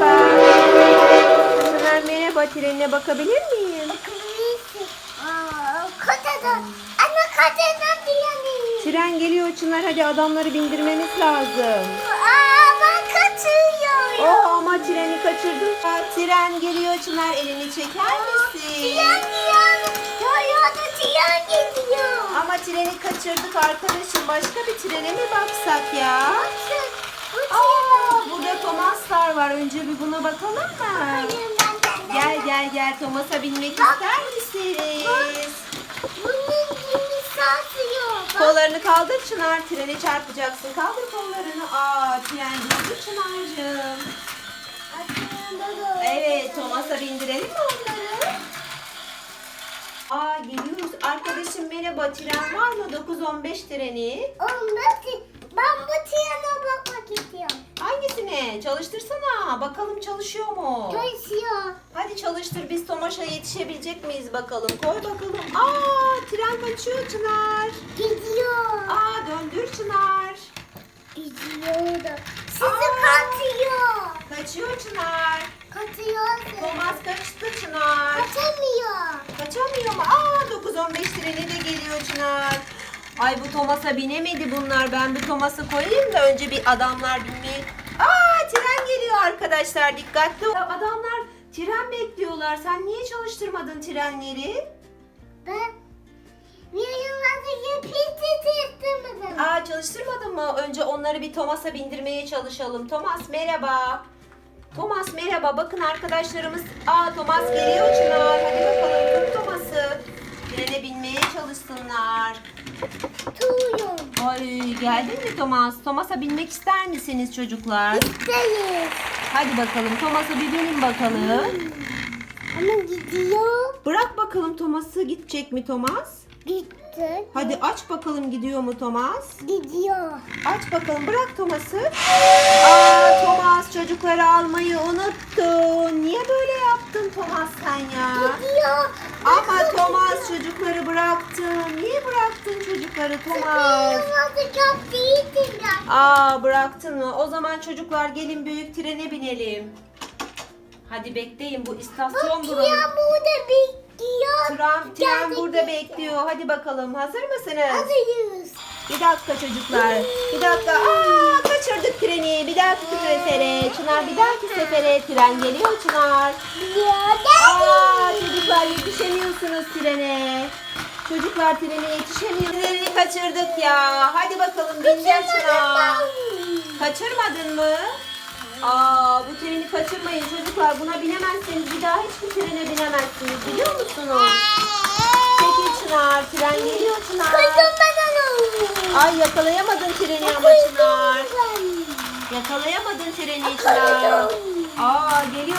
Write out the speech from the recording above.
merhaba. Çınar merhaba. Trenine bakabilir miyim? Bakabilirsin. Aa, Kocadan. Ana kocadan bir yanayım. Tren geliyor Çınar. Hadi adamları bindirmemiz lazım. Aa ben kaçıyorum. Oh ama treni kaçırdım. Aa, Tren geliyor Çınar. Elini çeker misin? Tiyan tiyan. Ya ya da tiyan geliyor. Ama treni kaçırdık arkadaşım. Başka bir trene mi baksak ya? Bakın. Aa, burada Thomaslar var. Önce bir buna bakalım mı? Gel gel gel Thomas'a binmek ister misiniz? Kollarını kaldır Çınar. Trene çarpacaksın. Kaldır kollarını. Aa, tren durdu Çınar'cığım. Evet Thomas'a bindirelim mi onları? Aa geliyoruz. Arkadaşım merhaba. Tren var mı? 9.15 treni. 15 Bakalım çalışıyor mu? Çalışıyor. Hadi çalıştır. Biz Tomaş'a yetişebilik miyiz bakalım. Koy bakalım. Aa tren kaçıyor Çınar. Gidiyor. Aa döndür Çınar. Gidiyor da. Sizi Aa. katıyor. Kaçıyor Çınar. Katıyor. Thomas kaçtı Çınar. Kaçamıyor. Kaçamıyor mu? Aa 9-15 treni de geliyor Çınar. Ay bu Thomas'a binemedi bunlar. Ben bir Thomas'ı koyayım da önce bir adamlar binmeyi... Aa tren geliyor arkadaşlar. Dikkatli. Adamlar tren bekliyorlar. Sen niye çalıştırmadın trenleri? Ben yıllarda istemedim. Aa çalıştırmadın mı? Önce onları bir Thomas'a bindirmeye çalışalım. Thomas merhaba. Thomas merhaba. Bakın arkadaşlarımız. Aa Thomas geliyor Çınar. Hadi bakalım tut Thomas'ı. Trene binmeye çalışsınlar. Tuğuyorum. Ay geldin mi Thomas? Thomas'a binmek ister misiniz çocuklar? İsteyiz. Hadi bakalım Thomas'a bir binin bakalım. Ama gidiyor. Bırak bakalım Thomas'ı gidecek mi Thomas? Gitti. Hadi aç bakalım gidiyor mu Thomas? Gidiyor. Aç bakalım bırak Thomas'ı. Aa Thomas çocukları almayı unuttun. Niye böyle yaptın Thomas sen ya? Gidiyor. Ama Thomas çocukları bıraktın. Niye bıraktın çocukları Thomas? Çok değildim ben. Aa bıraktın mı? O zaman çocuklar gelin büyük trene binelim. Hadi bekleyin bu istasyon Tiyan buranın. burada bekliyor. Tren, tren burada bekliyor. Hadi bakalım hazır mısınız? Hazırız. Bir dakika çocuklar. Bir dakika. Aa kaçırdık treni. Bir dahaki sefere. Çınar bir dahaki sefere tren geliyor Çınar. Aa çocuklar yetişemiyorsunuz trene. Çocuklar trene yetişemiyor. Treni kaçırdık ya. Hadi bakalım bineceğiz Çınar. Kaçırmadın mı? Aa bu treni kaçırmayın çocuklar. Buna binemezseniz bir daha hiçbir trene binemezsiniz biliyor musunuz? Çekil Çınar. Tren geliyor Çınar. Ay yakalayamadın treni ama Çınar. Yakalayamadın treni Çınar. Aa geliyor.